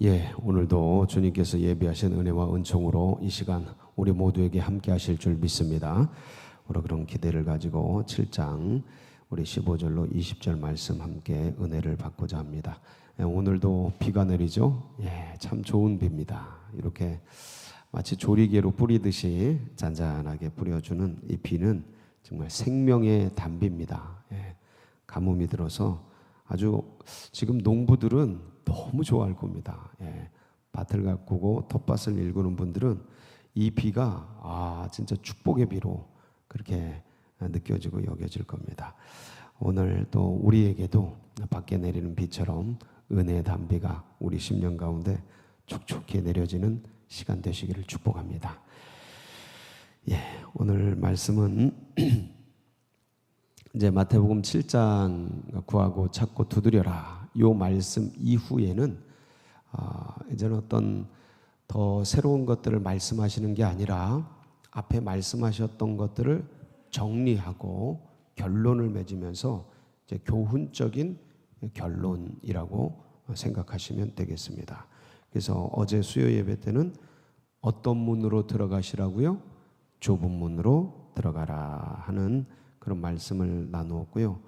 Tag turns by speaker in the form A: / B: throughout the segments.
A: 예, 오늘도 주님께서 예비하신 은혜와 은총으로 이 시간 우리 모두에게 함께 하실 줄 믿습니다. 우리 그런 기대를 가지고 7장 우리 15절로 20절 말씀 함께 은혜를 받고자 합니다. 예, 오늘도 비가 내리죠? 예, 참 좋은 비입니다. 이렇게 마치 조리개로 뿌리듯이 잔잔하게 뿌려주는 이 비는 정말 생명의 담비입니다. 예, 가뭄이 들어서 아주 지금 농부들은 너무 좋아할 겁니다. 예, 밭을 가꾸고 텃밭을 일구는 분들은 이 비가 아 진짜 축복의 비로 그렇게 느껴지고 여겨질 겁니다. 오늘 또 우리에게도 밖에 내리는 비처럼 은혜의 담비가 우리 심령 가운데 촉촉히 내려지는 시간 되시기를 축복합니다. 예, 오늘 말씀은 이제 마태복음 7장 구하고 찾고 두드려라. 요 말씀 이후에는 아, 이제는 어떤 더 새로운 것들을 말씀하시는 게 아니라 앞에 말씀하셨던 것들을 정리하고 결론을 맺으면서 이제 교훈적인 결론이라고 생각하시면 되겠습니다. 그래서 어제 수요 예배 때는 어떤 문으로 들어가시라고요? 좁은 문으로 들어가라 하는 그런 말씀을 나누었고요.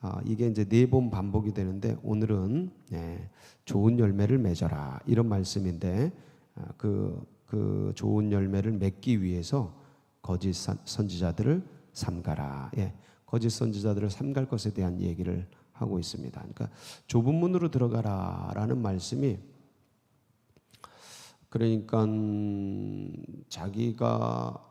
A: 아, 이게 이제 네 번 반복이 되는데 오늘은 네, 좋은 열매를 맺어라 이런 말씀인데 아, 그, 그 좋은 열매를 맺기 위해서 거짓 선지자들을 삼가라. 예, 거짓 선지자들을 삼갈 것에 대한 얘기를 하고 있습니다. 그러니까 좁은 문으로 들어가라라는 말씀이 그러니까 자기가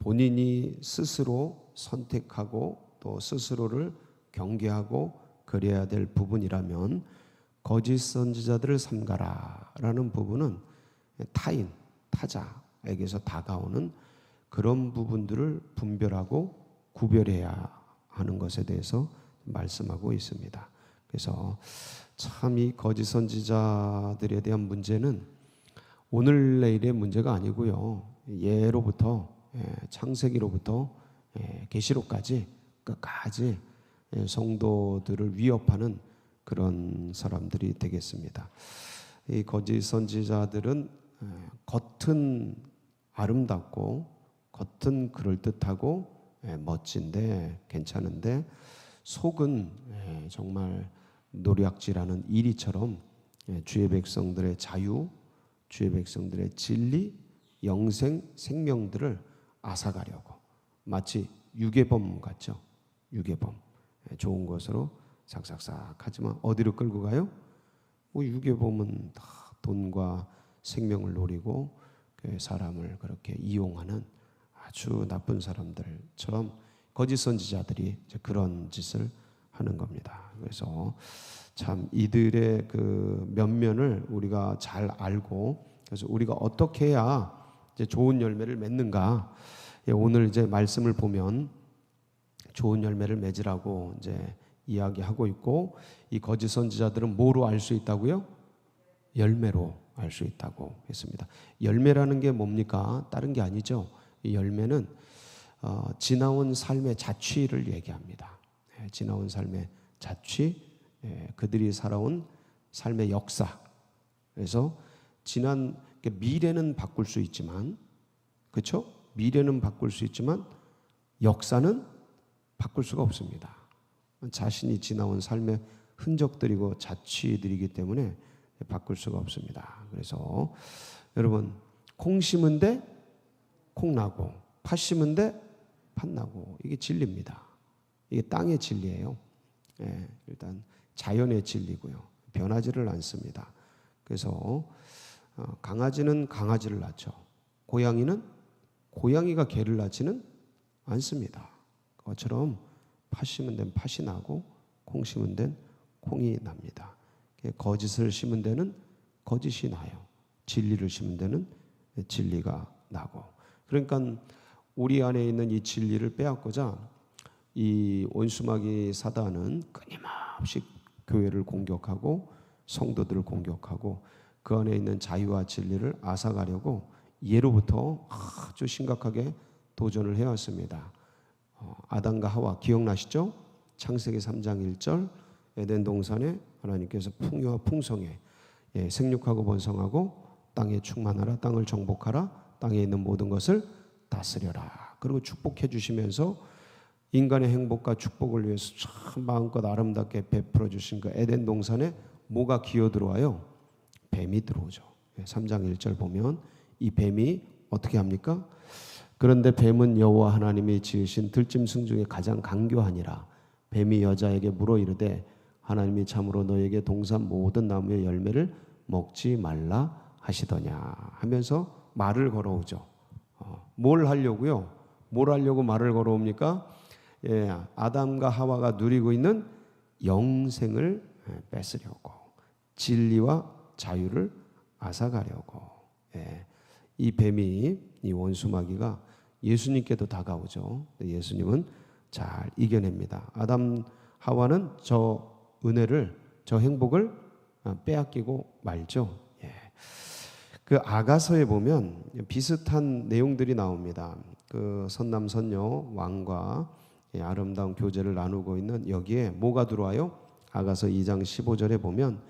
A: 본인이 스스로 선택하고 또 스스로를 경계하고 그래야 될 부분이라면 거짓 선지자들을 삼가라라는 부분은 타인, 타자에게서 다가오는 그런 부분들을 분별하고 구별해야 하는 것에 대해서 말씀하고 있습니다. 그래서 참 이 거짓 선지자들에 대한 문제는 오늘 내일의 문제가 아니고요. 예로부터 예, 창세기로부터 예, 계시록까지 끝까지 예, 성도들을 위협하는 그런 사람들이 되겠습니다. 이 거짓 선지자들은 겉은 아름답고 겉은 그럴듯하고 멋진데 괜찮은데 속은 정말 노략질하는 이리처럼 주의 백성들의 자유, 주의 백성들의 진리, 영생, 생명들을 앗아가려고 마치 유괴범 같죠. 유괴범 예, 좋은 것으로 삭삭삭 하지만 어디로 끌고 가요? 뭐 유괴범은 다 돈과 생명을 노리고 그 사람을 그렇게 이용하는 아주 나쁜 사람들처럼 거짓 선지자들이 그런 짓을 하는 겁니다. 그래서 참 이들의 그 면면을 우리가 잘 알고 그래서 우리가 어떻게 해야 좋은 열매를 맺는가 예, 오늘 이제 말씀을 보면 좋은 열매를 맺으라고 이제 이야기하고 있고 이 거짓 선지자들은 뭐로 알 수 있다고요? 열매로 알 수 있다고 했습니다. 열매라는 게 뭡니까? 다른 게 아니죠. 이 열매는 어, 지나온 삶의 자취를 얘기합니다. 예, 지나온 삶의 자취, 예, 그들이 살아온 삶의 역사. 그래서 지난 미래는 바꿀 수 있지만, 그렇죠? 미래는 바꿀 수 있지만 역사는 바꿀 수가 없습니다. 자신이 지나온 삶의 흔적들이고 자취들이기 때문에 바꿀 수가 없습니다. 그래서 여러분 콩 심은데 콩 나고 팥 심은데 팥 나고 이게 진리입니다. 이게 땅의 진리예요. 예, 일단 자연의 진리고요. 변하지를 않습니다. 그래서 어, 강아지는 강아지를 낳죠. 고양이는 고양이가 개를 낳지는 않습니다. 그것처럼 팥 심은 데는 팥이 나고 콩 심은 데는 콩이 납니다. 거짓을 심은 데는 거짓이 나요. 진리를 심은 데는 진리가 나고. 그러니까 우리 안에 있는 이 진리를 빼앗고자 이 원수마귀 사단은 끊임없이 교회를 공격하고 성도들을 공격하고 그 안에 있는 자유와 진리를 앗아가려고 예로부터 아주 심각하게 도전을 해왔습니다. 어, 아담과 하와 기억나시죠? 창세기 3장 1절 에덴 동산에 하나님께서 풍요와 풍성에 예, 생육하고 번성하고 땅에 충만하라 땅을 정복하라 땅에 있는 모든 것을 다스려라. 그리고 축복해 주시면서 인간의 행복과 축복을 위해서 참 마음껏 아름답게 베풀어 주신 그 에덴 동산에 뭐가 기어 들어와요? 뱀이 들어오죠. 3장 1절 보면 이 뱀이 어떻게 합니까? 그런데 뱀은 여호와 하나님이 지으신 들짐승 중에 가장 강교하니라. 뱀이 여자에게 물어 이르되 하나님이 참으로 너에게 동산 모든 나무의 열매를 먹지 말라 하시더냐 하면서 말을 걸어오죠. 어, 뭘 하려고요? 뭘 하려고 말을 걸어옵니까? 예, 아담과 하와가 누리고 있는 영생을 예, 뺏으려고 진리와 자유를 앗아가려고 예, 이 뱀이 이 원수마귀가 예수님께도 다가오죠. 예수님은 잘 이겨냅니다. 아담 하와는 저 은혜를 저 행복을 아, 빼앗기고 말죠. 예. 그 아가서에 보면 비슷한 내용들이 나옵니다. 그 선남 선녀 왕과 예, 아름다운 교제를 나누고 있는 여기에 뭐가 들어와요? 아가서 2장 15절에 보면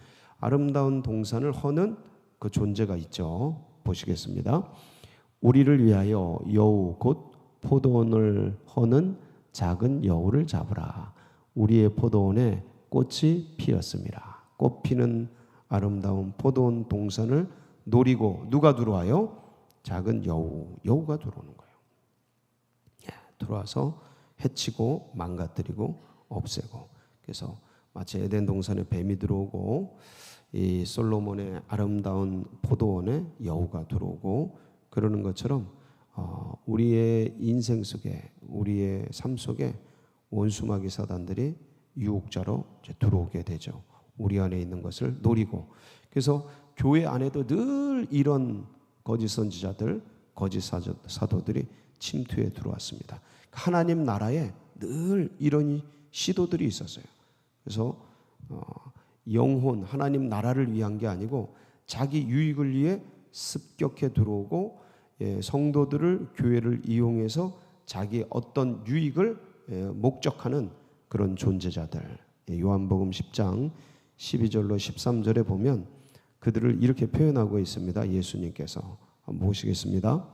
A: 아름다운 동산을 허는 그 존재가 있죠. 보시겠습니다. 우리를 위하여 여우 곧 포도원을 허는 작은 여우를 잡으라. 우리의 포도원에 꽃이 피었습니다. 꽃 피는 아름다운 포도원 동산을 노리고 누가 들어와요? 작은 여우, 여우가 들어오는 거예요. 예, 들어와서 해치고 망가뜨리고 없애고 그래서 마치 에덴 동산에 뱀이 들어오고 이 솔로몬의 아름다운 포도원에 여우가 들어오고 그러는 것처럼 어, 우리의 인생 속에 우리의 삶 속에 원수마귀 사단들이 유혹자로 들어오게 되죠. 우리 안에 있는 것을 노리고 그래서 교회 안에도 늘 이런 거짓 선지자들, 거짓 사도들이 침투해 들어왔습니다. 하나님 나라에 늘 이런 시도들이 있었어요. 그래서 어, 영혼 하나님 나라를 위한 게 아니고 자기 유익을 위해 습격해 들어오고 예, 성도들을 교회를 이용해서 자기 어떤 유익을 예, 목적하는 그런 존재자들. 예, 요한복음 10장 12절로 13절에 보면 그들을 이렇게 표현하고 있습니다. 예수님께서 한번 보시겠습니다.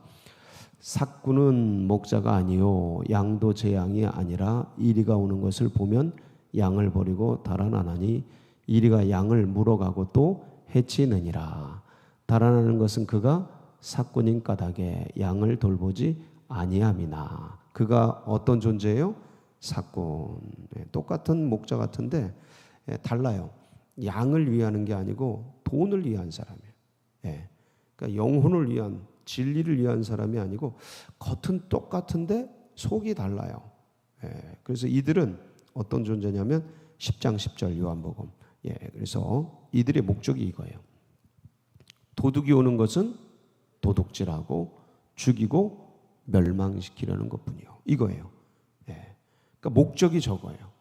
A: 삭구는 목자가 아니요 양도 제 양이 아니라 이리가 오는 것을 보면 양을 버리고 달아나나니 이리가 양을 물어가고 또 해치느니라 달아나는 것은 그가 삭군인 까닭에 양을 돌보지 아니함이나 그가 어떤 존재예요? 삭군 네, 똑같은 목자 같은데 예, 달라요 양을 위하는 게 아니고 돈을 위한 사람이에요 예. 그러니까 영혼을 위한 진리를 위한 사람이 아니고 겉은 똑같은데 속이 달라요. 예, 그래서 이들은 어떤 존재냐면 10장 10절 요한복음. 예, 그래서 이들의 목적이 이거예요. 도둑이 오는 것은 도둑질하고 죽이고 멸망시키려는 것뿐이요. 이거예요. 예, 그러니까 목적이 저거예요.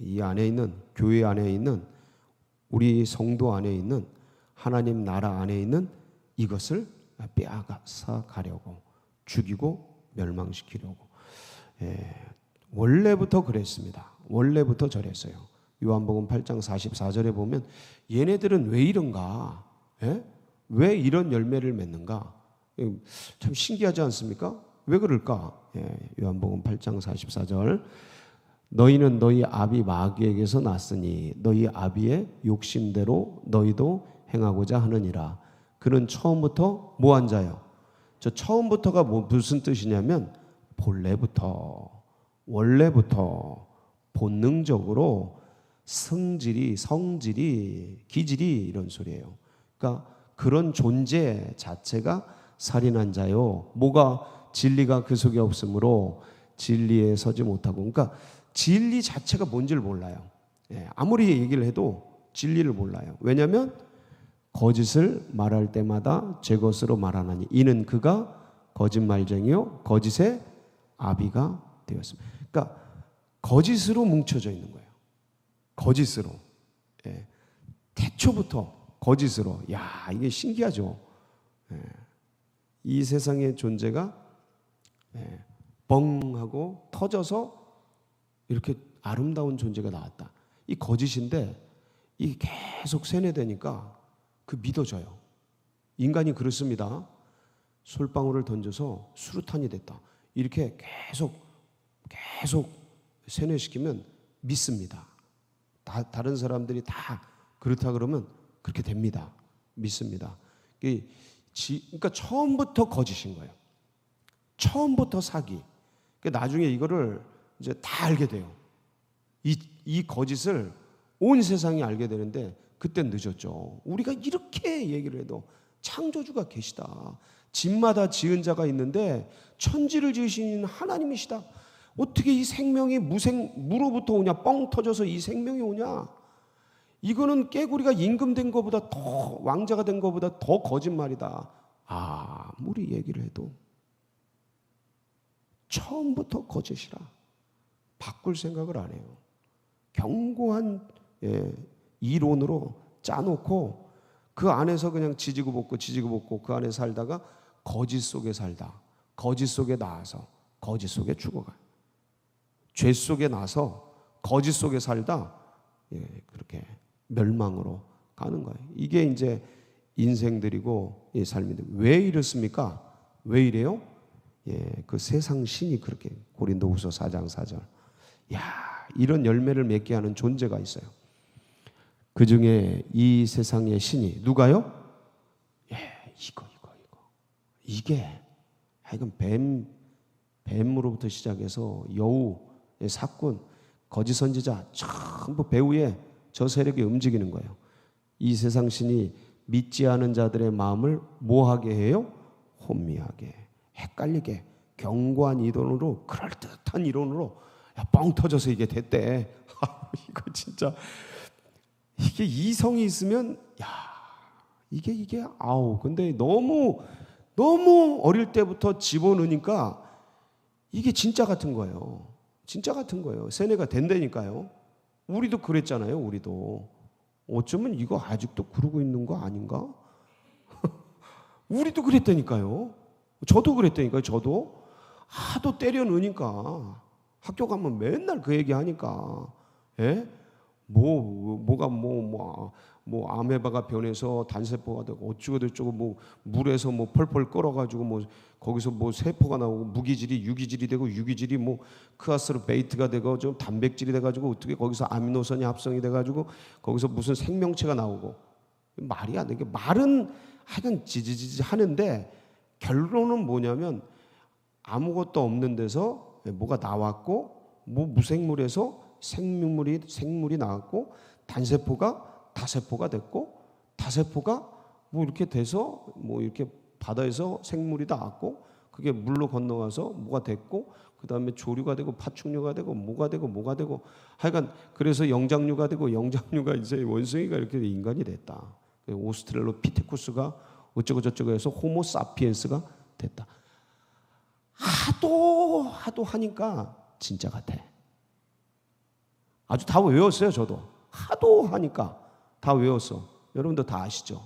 A: 이 안에 있는 교회 안에 있는 우리 성도 안에 있는 하나님 나라 안에 있는 이것을 빼앗아 가려고 죽이고 멸망시키려고 예, 원래부터 그랬습니다. 원래부터 저랬어요. 요한복음 8장 44절에 보면 얘네들은 왜 이런가? 예? 왜 이런 열매를 맺는가? 예, 참 신기하지 않습니까? 왜 그럴까? 예, 요한복음 8장 44절 너희는 너희 아비 마귀에게서 났으니 너희 아비의 욕심대로 너희도 행하고자 하느니라. 그는 처음부터 뭐한 자요? 저 처음부터가 뭐 무슨 뜻이냐면 본래부터 원래부터 본능적으로 성질이 성질이 기질이 이런 소리예요. 그러니까 그런 존재 자체가 살인한 자요. 뭐가 진리가 그 속에 없으므로 진리에 서지 못하고 그러니까 진리 자체가 뭔지를 몰라요. 예, 아무리 얘기를 해도 진리를 몰라요. 왜냐하면 거짓을 말할 때마다 제 것으로 말하나니 이는 그가 거짓말쟁이요 거짓의 아비가 되었습니다. 그러니까 거짓으로 뭉쳐져 있는 거예요. 거짓으로. 예. 태초부터 거짓으로. 야 이게 신기하죠. 예. 이 세상의 존재가 예. 뻥하고 터져서 이렇게 아름다운 존재가 나왔다. 이 거짓인데 이 계속 세뇌되니까 그 믿어져요. 인간이 그렇습니다. 솔방울을 던져서 수류탄이 됐다. 이렇게 계속 계속 세뇌시키면 믿습니다. 다, 다른 사람들이 다 그렇다 그러면 그렇게 됩니다. 믿습니다. 그러니까 처음부터 거짓인 거예요. 처음부터 사기. 그러니까 나중에 이거를 이제 다 알게 돼요. 이, 이 거짓을 온 세상이 알게 되는데 그때 늦었죠. 우리가 이렇게 얘기를 해도 창조주가 계시다. 집마다 지은 자가 있는데 천지를 지으신 하나님이시다. 어떻게 이 생명이 무생 무로부터 오냐? 뻥 터져서 이 생명이 오냐? 이거는 깨구리가 임금된 것보다 더 왕자가 된 것보다 더 거짓말이다. 아무리 얘기를 해도 처음부터 거짓이라 바꿀 생각을 안 해요. 견고한 예, 이론으로 짜놓고 그 안에서 그냥 지지고 볶고 지지고 볶고 그 안에 살다가 거짓 속에 살다 거짓 속에 나와서 거짓 속에 죽어가요. 죄 속에 나서 거짓 속에 살다 예, 그렇게 멸망으로 가는 거예요. 이게 이제 인생들이고 이 삶인데 왜 이렇습니까? 왜 이래요? 예, 그 세상 신이 그렇게 고린도후서 4장 4절. 야, 이런 열매를 맺게 하는 존재가 있어요. 그 중에 이 세상의 신이 누가요? 예, 이거 이거 이거. 이게 하여간 뱀 뱀으로부터 시작해서 여우, 예, 사꾼, 거짓 선지자 전부 배후에 저 세력이 움직이는 거예요. 이 세상 신이 믿지 않은 자들의 마음을 뭐하게 해요? 혼미하게, 헷갈리게, 견고한 이론으로 그럴듯한 이론으로 야, 뻥 터져서 이게 됐대. 아, 이거 진짜 이게 이성이 있으면 야 이게 이게 아우 근데 너무 너무 어릴 때부터 집어넣으니까 이게 진짜 같은 거예요. 진짜 같은 거예요. 세뇌가 된다니까요. 우리도 그랬잖아요. 우리도 어쩌면 이거 아직도 그러고 있는 거 아닌가? 우리도 그랬다니까요. 저도 그랬다니까요. 저도 하도 때려 넣으니까 학교 가면 맨날 그 얘기 하니까 예? 뭐 뭐가 뭐뭐 뭐 아메바가 변해서 단세포가 되고 어쩌고 저쩌고 뭐 물에서 뭐 펄펄 끓어가지고 뭐 거기서 뭐 세포가 나오고 무기질이 유기질이 되고 유기질이 뭐 크아스르베이트가 되고 좀 단백질이 돼가지고 어떻게 거기서 아미노산이 합성이 돼가지고 거기서 무슨 생명체가 나오고. 말이 안 되게 말은 하여간 지지지지 하는데 결론은 뭐냐면 아무것도 없는 데서 뭐가 나왔고 뭐 무생물에서 생명물이 생물이 나왔고 단세포가 다세포가 됐고 다세포가 뭐 이렇게 돼서 뭐 이렇게 바다에서 생물이 나왔고 그게 물로 건너가서 뭐가 됐고 그 다음에 조류가 되고 파충류가 되고 뭐가 되고 뭐가 되고 하여간 그래서 영장류가 되고 영장류가 이제 원숭이가 이렇게 인간이 됐다. 오스트랄로피테쿠스가 어쩌고 저쩌고 해서 호모 사피엔스가 됐다. 하도 하도 하니까 진짜 같아. 아주 다 외웠어요, 저도. 하도 하니까 다 외웠어. 여러분도 다 아시죠?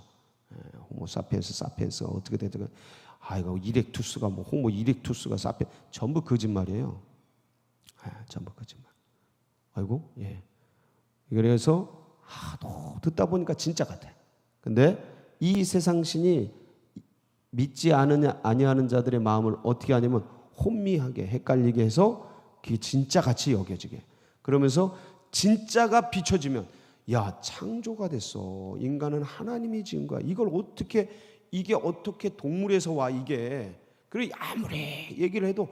A: 예, 호모 사피엔스, 사피엔스가 어떻게 되든 아 이거 이렉투스가 뭐 호모 이렉투스가 사피 전부 거짓말이에요. 아, 전부 거짓말. 아이고, 예. 그래서 하도 듣다 보니까 진짜 같아. 근데 이 세상 신이 믿지 않으냐 아니하는 자들의 마음을 어떻게 하냐면 혼미하게 헷갈리게 해서 그게 진짜 같이 여겨지게. 그러면서 진짜가 비춰지면 야 창조가 됐어. 인간은 하나님이 지은 거야. 이걸 어떻게 이게 어떻게 동물에서 와 이게? 그래 아무리 얘기를 해도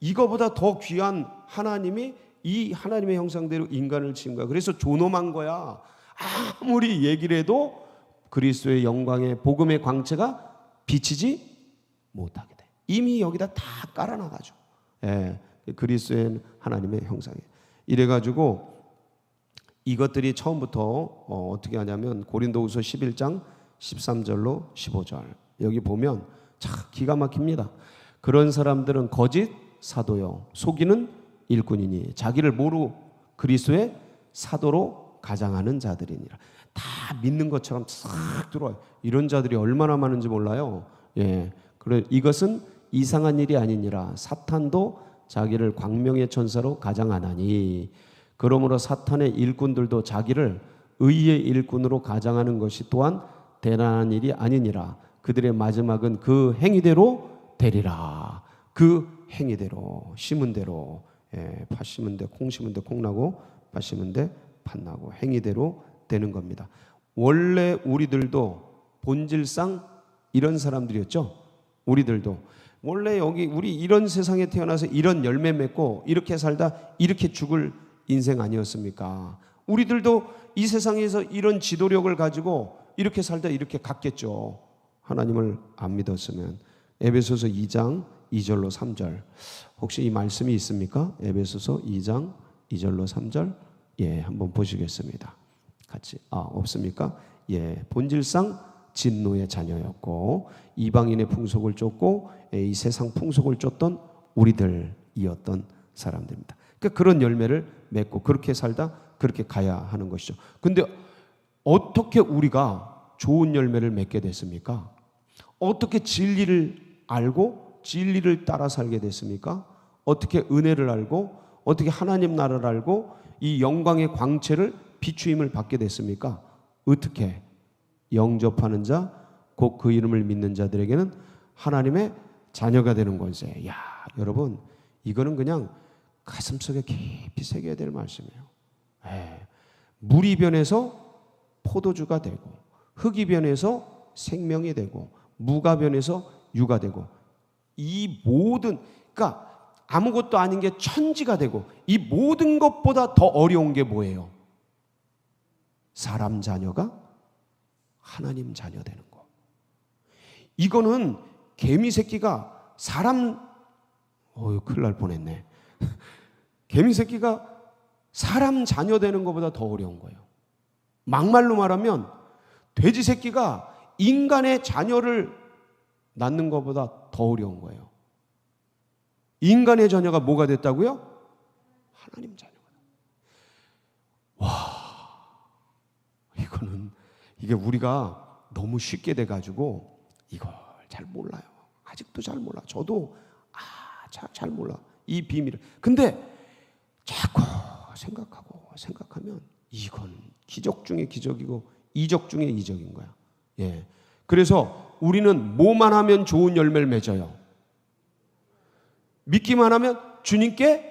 A: 이거보다 더 귀한 하나님이 이 하나님의 형상대로 인간을 지은 거야. 그래서 존엄한 거야. 아무리 얘기를 해도 그리스도의 영광의 복음의 광채가 비치지 못하게 돼. 이미 여기다 다 깔아놔가지고. 예, 그리스도의 하나님의 형상에 이래가지고 이것들이 처음부터 어, 떻게 하냐면 고린도후서 11장 13절로 15절 여기 보면 참 기가 막힙니다. 그런 사람들은 거짓 사도요 속이는 일꾼이니 자기를 모르 그리스도의 사도로 가장하는 자들이니라. 다 믿는 것처럼 싹 들어와요. 이런 자들이 얼마나 많은지 몰라요. 예. 그래 이것은 이상한 일이 아니니라. 사탄도 자기를 광명의 천사로 가장하나니 그러므로 사탄의 일꾼들도 자기를 의의 일꾼으로 가장하는 것이 또한 대단한 일이 아니니라. 그들의 마지막은 그 행위대로 되리라. 그 행위대로 심은 대로 예, 팥 심은 데콩 심은 데콩 나고 팥 심은 데팥 나고 행위대로 되는 겁니다. 원래 우리들도 본질상 이런 사람들이었죠. 우리들도 원래 여기 우리 이런 세상에 태어나서 이런 열매 맺고 이렇게 살다 이렇게 죽을 인생 아니었습니까? 우리들도 이 세상에서 이런 지도력을 가지고 이렇게 살다 이렇게 갔겠죠. 하나님을 안 믿었으면 에베소서 2장 2절로 3절 혹시 이 말씀이 있습니까? 에베소서 2장 2절로 3절 예 한번 보시겠습니다. 같이 아 없습니까? 예 본질상 진노의 자녀였고 이방인의 풍속을 쫓고 예, 이 세상 풍속을 쫓던 우리들이었던 사람들입니다. 그러니까 그런 열매를 맺고 그렇게 살다 그렇게 가야 하는 것이죠. 근데 어떻게 우리가 좋은 열매를 맺게 됐습니까? 어떻게 진리를 알고 진리를 따라 살게 됐습니까? 어떻게 은혜를 알고 어떻게 하나님 나라를 알고 이 영광의 광채를 비추임을 받게 됐습니까? 어떻게 영접하는 자, 곧 그 이름을 믿는 자들에게는 하나님의 자녀가 되는 권세. 야, 여러분, 이거는 그냥 가슴 속에 깊이 새겨야 될 말씀이에요. 예. 물이 변해서 포도주가 되고, 흙이 변해서 생명이 되고, 무가 변해서 유가 되고, 이 모든, 그러니까 아무것도 아닌 게 천지가 되고, 이 모든 것보다 더 어려운 게 뭐예요? 사람 자녀가 하나님 자녀 되는 거. 이거는 개미 새끼가 사람 어유 큰일 날 뻔했네. 개미 새끼가 사람 자녀 되는 것보다 더 어려운 거예요. 막말로 말하면 돼지 새끼가 인간의 자녀를 낳는 것보다 더 어려운 거예요. 인간의 자녀가 뭐가 됐다고요? 하나님 자녀가. 와, 이거는 이게 우리가 너무 쉽게 돼가지고 이걸 잘 몰라요. 아직도 잘 몰라. 저도 아, 잘, 잘 몰라. 이 비밀을. 근데 자꾸 생각하고 생각하면 이건 기적 중에 기적이고 이적 중에 이적인 거야. 예. 그래서 우리는 뭐만 하면 좋은 열매를 맺어요. 믿기만 하면 주님께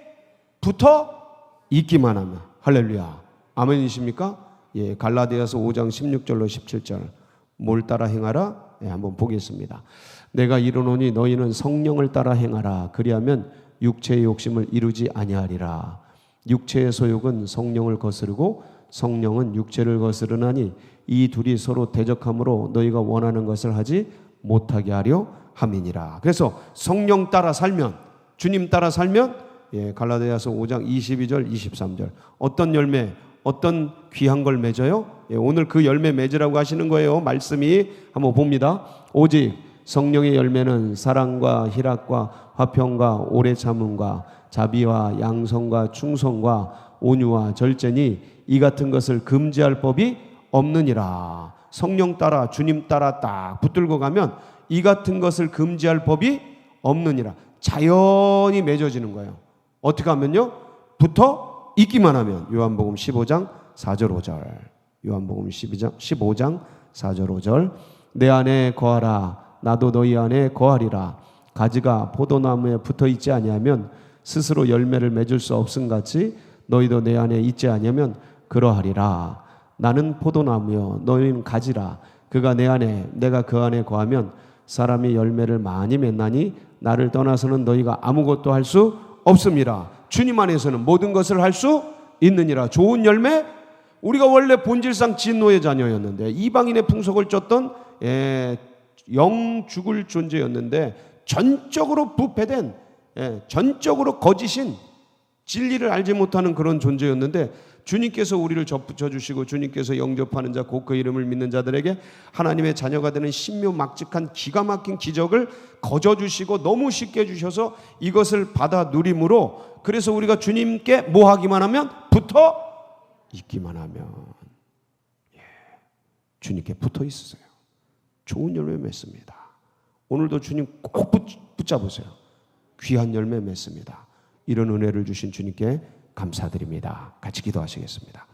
A: 붙어 있기만 하면 할렐루야. 아멘이십니까? 예, 갈라디아서 5장 16절로 17절. 뭘 따라 행하라? 예, 한번 보겠습니다. 내가 이르노니 너희는 성령을 따라 행하라. 그리하면 육체의 욕심을 이루지 아니하리라. 육체의 소욕은 성령을 거스르고 성령은 육체를 거스르나니 이 둘이 서로 대적함으로 너희가 원하는 것을 하지 못하게 하려 함이니라. 그래서 성령 따라 살면 주님 따라 살면 예, 갈라디아서 5장 22절 23절 어떤 열매 어떤 귀한 걸 맺어요? 예, 오늘 그 열매 맺으라고 하시는 거예요. 말씀이 한번 봅니다. 오직 성령의 열매는 사랑과 희락과 화평과 오래 참음과 자비와 양성과 충성과 온유와 절제니 이 같은 것을 금지할 법이 없느니라. 성령 따라 주님 따라 딱 붙들고 가면 이 같은 것을 금지할 법이 없느니라. 자연히 맺어지는 거예요. 어떻게 하면요? 붙어 있기만 하면 요한복음 15장 4절 5절. 요한복음 12장 15장 4절 5절. 내 안에 거하라. 나도 너희 안에 거하리라. 가지가 포도나무에 붙어 있지 아니하면 스스로 열매를 맺을 수 없음 같이 너희도 내 안에 있지 아니하면 그러하리라. 나는 포도나무요 너희는 가지라. 그가 내 안에 내가 그 안에 거하면 사람이 열매를 많이 맺나니 나를 떠나서는 너희가 아무것도 할 수 없음이라. 주님 안에서는 모든 것을 할 수 있느니라. 좋은 열매 우리가 원래 본질상 진노의 자녀였는데 이방인의 풍속을 쫓던 예, 영 죽을 존재였는데 전적으로 부패된 예, 전적으로 거짓인 진리를 알지 못하는 그런 존재였는데 주님께서 우리를 접붙여 주시고 주님께서 영접하는 자 곧 그 이름을 믿는 자들에게 하나님의 자녀가 되는 신묘 막직한 기가 막힌 기적을 거저 주시고 너무 쉽게 주셔서 이것을 받아 누림으로 그래서 우리가 주님께 뭐 하기만 하면 붙어 있기만 하면 예, 주님께 붙어 있으세요. 좋은 열매 맺습니다. 오늘도 주님 꼭 붙- 붙잡으세요. 귀한 열매 맺습니다. 이런 은혜를 주신 주님께 감사드립니다. 같이 기도하시겠습니다.